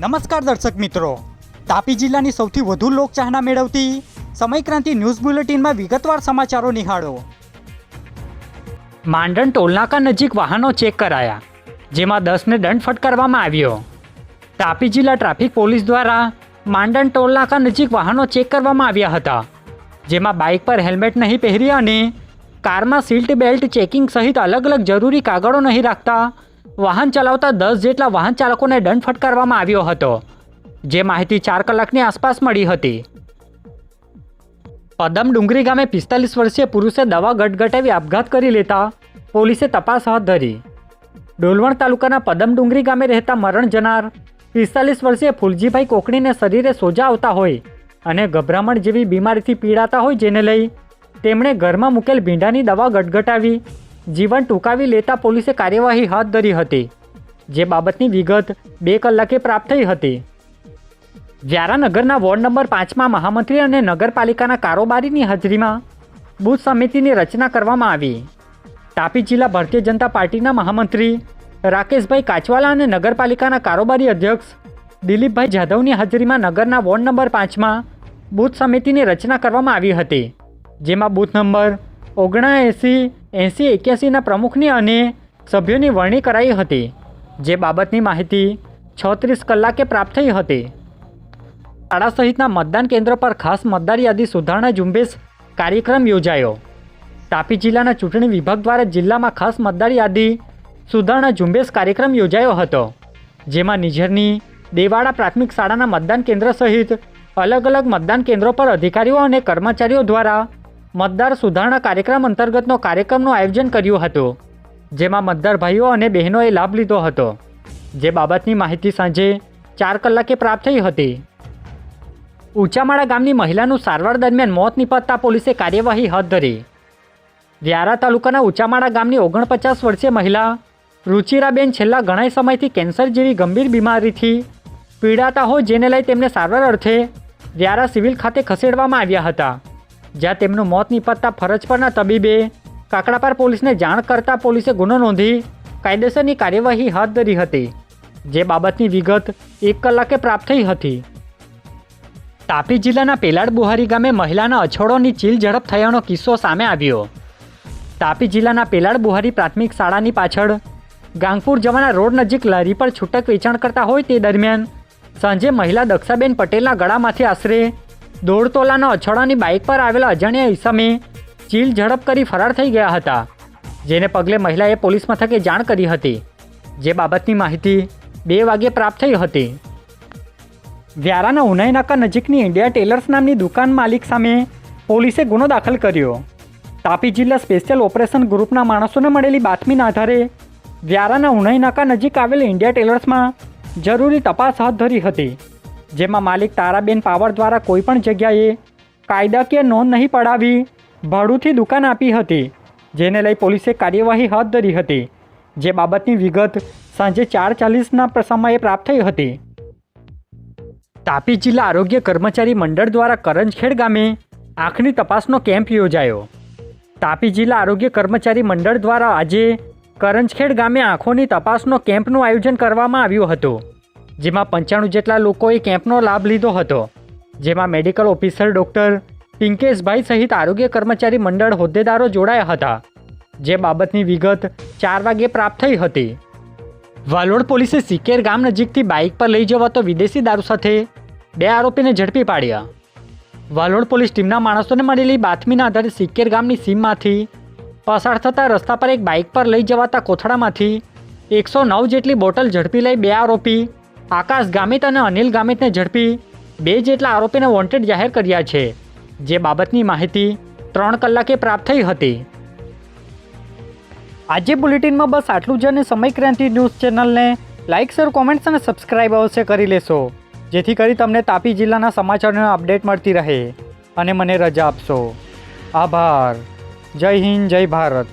નમસ્કાર દર્શક મિત્રો. તાપી જિલ્લાની સૌથી વધુ લોકચાહના મેળવતી સમયક્રાંતિ ન્યૂઝ બુલેટિનમાં વિગતવાર સમાચારો નિહાળો. માંડણ ટોલનાકા નજીક વાહનો ચેક કરાયા, જેમાં દસને દંડ ફટકારવામાં આવ્યો. તાપી જિલ્લા ટ્રાફિક પોલીસ દ્વારા માંડણ ટોલનાકા નજીક વાહનો ચેક કરવામાં આવ્યા હતા, જેમાં બાઇક પર હેલ્મેટ નહીં પહેરી અને કારમાં સીટ બેલ્ટ ચેકિંગ સહિત અલગ અલગ જરૂરી કાગળો નહીં રાખતા વાહન ચલાવતા દસ જેટલા વાહન ચાલકોને દંડ ફટકારવામાં આવ્યો હતો, જે માહિતી ચાર કલાકની આસપાસ મળી હતી. પદમ ડુંગરી ગામે પિસ્તાલીસ વર્ષીય પુરુષે દવા ગટગટાવી આપઘાત કરી લેતા પોલીસે તપાસ હાથ ધરી. ડોલવણ તાલુકાના પદમ ડુંગરી ગામે રહેતા મરણ જનાર પિસ્તાલીસ વર્ષીય ફૂલજીભાઈ કોકણીને શરીરે સોજા આવતા હોય અને ગભરામણ જેવી બીમારીથી પીડાતા હોય જેને લઈ તેમણે ઘરમાં મૂકેલ ભીંડાની દવા ગટગટાવી જીવન ટૂંકાવી લેતા પોલીસે કાર્યવાહી હાથ ધરી હતી, જે બાબતની વિગત બે કલાકે પ્રાપ્ત થઈ હતી. વ્યારાનગરના વોર્ડ નંબર પાંચમાં મહામંત્રી અને નગરપાલિકાના કારોબારીની હાજરીમાં બુથ સમિતિની રચના કરવામાં આવી. તાપી જિલ્લા ભારતીય જનતા પાર્ટીના મહામંત્રી રાકેશભાઈ કાચવાલા અને નગરપાલિકાના કારોબારી અધ્યક્ષ દિલીપભાઈ જાધવની હાજરીમાં નગરના વોર્ડ નંબર પાંચમાં બુથ સમિતિની રચના કરવામાં આવી હતી, જેમાં બૂથ નંબર ઓગણએંસી, એંસી એક્યાસીના પ્રમુખની અને સભ્યોની વરણી કરાઈ હતી, જે બાબતની માહિતી છત્રીસ કલાકે પ્રાપ્ત થઈ હતી. શાળા સહિતના મતદાન કેન્દ્ર પર ખાસ મતદાર યાદી સુધારણા ઝુંબેશ કાર્યક્રમ યોજાયો. તાપી જિલ્લાના ચૂંટણી વિભાગ દ્વારા જિલ્લામાં ખાસ મતદાર યાદી સુધારણા ઝુંબેશ કાર્યક્રમ યોજાયો હતો, જેમાં નિઝરની દેવાડા પ્રાથમિક શાળાના મતદાન કેન્દ્ર સહિત અલગ અલગ મતદાન કેન્દ્રો પર અધિકારીઓ અને કર્મચારીઓ દ્વારા મતદાર સુધારણા કાર્યક્રમ અંતર્ગતનો કાર્યક્રમનું આયોજન કર્યું હતું, જેમાં મતદાર ભાઈઓ અને બહેનોએ લાભ લીધો હતો. જે બાબતની માહિતી સાંજે ચાર કલાકે પ્રાપ્ત થઈ હતી. ઊંચામાળા ગામની મહિલાનું સારવાર દરમિયાન મોત નિપજતા પોલીસે કાર્યવાહી હાથ ધરી. વ્યારા તાલુકાના ઊંચામાળા ગામની ઓગણપચાસ વર્ષીય મહિલા રુચિરાબેન છેલ્લા ઘણા સમયથી કેન્સર જેવી ગંભીર બીમારીથી પીડાતા હોય જેને લઈ તેમને સારવાર અર્થે વ્યારા સિવિલ ખાતે ખસેડવામાં આવ્યા હતા. જ્યાં તેમનું મોત નિપજતા ફરજ પરના તબીબે કાકડાપાર પોલીસને જાણ કરતા પોલીસે ગુનો નોંધી કાયદેસરની કાર્યવાહી હાથ ધરી હતી, જે બાબતની વિગત એક કલાકે પ્રાપ્ત થઈ હતી. તાપી જિલ્લાના પેલાડ બુહારી ગામે મહિલાના અછોડોની ચીલ ઝડપ થયાનો કિસ્સો સામે આવ્યો. તાપી જિલ્લાના પેલાડ બુહારી પ્રાથમિક શાળાની પાછળ ગાંગપુર જવાના રોડ નજીક લારી પર છૂટક વેચાણ કરતા હોય તે દરમિયાન સાંજે મહિલા દક્ષાબેન પટેલના ગળામાંથી આશરે દોઢ તોલાના અછોડાની બાઇક પર આવેલા અજાણ્યા ઈસમે ચીલ ઝડપ કરી ફરાર થઈ ગયા હતા, જેને પગલે મહિલાએ પોલીસ મથકે જાણ કરી હતી, જે બાબતની માહિતી બે વાગ્યે પ્રાપ્ત થઈ હતી. વ્યારાના ઉનાઈ નાકા નજીકની ઇન્ડિયા ટેલર્સ નામની દુકાન માલિક સામે પોલીસે ગુનો દાખલ કર્યો. તાપી જિલ્લા સ્પેશિયલ ઓપરેશન ગ્રુપના માણસોને મળેલી બાતમીના આધારે વ્યારાના ઉનાઈ નાકા નજીક આવેલ ઇન્ડિયા ટેલર્સમાં જરૂરી તપાસ હાથ ધરી હતી. જેમાં માલિક તારાબેન પાવર દ્વારા કોઈપણ જગ્યાએ કાયદાકીય નોંધ નહીં પડાવી ભાડુંથી દુકાન આપી હતી, જેને લઈ પોલીસે કાર્યવાહી હાથ ધરી હતી, જે બાબતની વિગત સાંજે ચાર ચાલીસના સમયે પ્રાપ્ત થઈ હતી. તાપી જિલ્લા આરોગ્ય કર્મચારી મંડળ દ્વારા કરંજખેડ ગામે આંખની તપાસનો કેમ્પ યોજાયો. તાપી જિલ્લા આરોગ્ય કર્મચારી મંડળ દ્વારા આજે કરંજખેડ ગામે આંખોની તપાસનો કેમ્પનું આયોજન કરવામાં આવ્યું હતું. જેમાં પંચાણું જેટલા લોકોએ કેમ્પનો લાભ લીધો હતો, જેમાં મેડિકલ ઓફિસર ડૉક્ટર પિંકેશભાઈ સહિત આરોગ્ય કર્મચારી મંડળ હોદ્દેદારો જોડાયા હતા, જે બાબતની વિગત ચાર વાગ્યે પ્રાપ્ત થઈ હતી. વાલોડ પોલીસે સિકેર ગામ નજીકથી બાઇક પર લઈ જવાતો વિદેશી દારૂ સાથે બે આરોપીને ઝડપી પાડ્યા. વાલોડ પોલીસ ટીમના માણસોને મળેલી બાતમીના આધારે સિકેર ગામની સીમમાંથી પસાર થતા રસ્તા પર એક બાઇક પર લઈ જવાતા કોથળામાંથી એકસો નવ જેટલી બોટલ ઝડપી લઈ બે આરોપી આકાશ ગામિત અને અનિલ ગામિતને ઝડપી બે જેટલા આરોપીને વોન્ટેડ જાહેર કર્યા છે. જે બાબતની માહિતી ત્રણ કલાકે પ્રાપ્ત થઈ હતી. આજે બુલેટિનમાં બસ આટલું જ અને સમય ક્રાંતિ ન્યૂઝ ચેનલને લાઇક, શેર, કોમેન્ટ્સ અને સબસ્ક્રાઇબ અવશ્ય કરી લેશો. જેથી કરી તમને તાપી જિલ્લાના સમાચારોનો અપડેટ મળતી રહે. અને મને રજા આપશો. આભાર. જય હિન્દ, જય ભારત.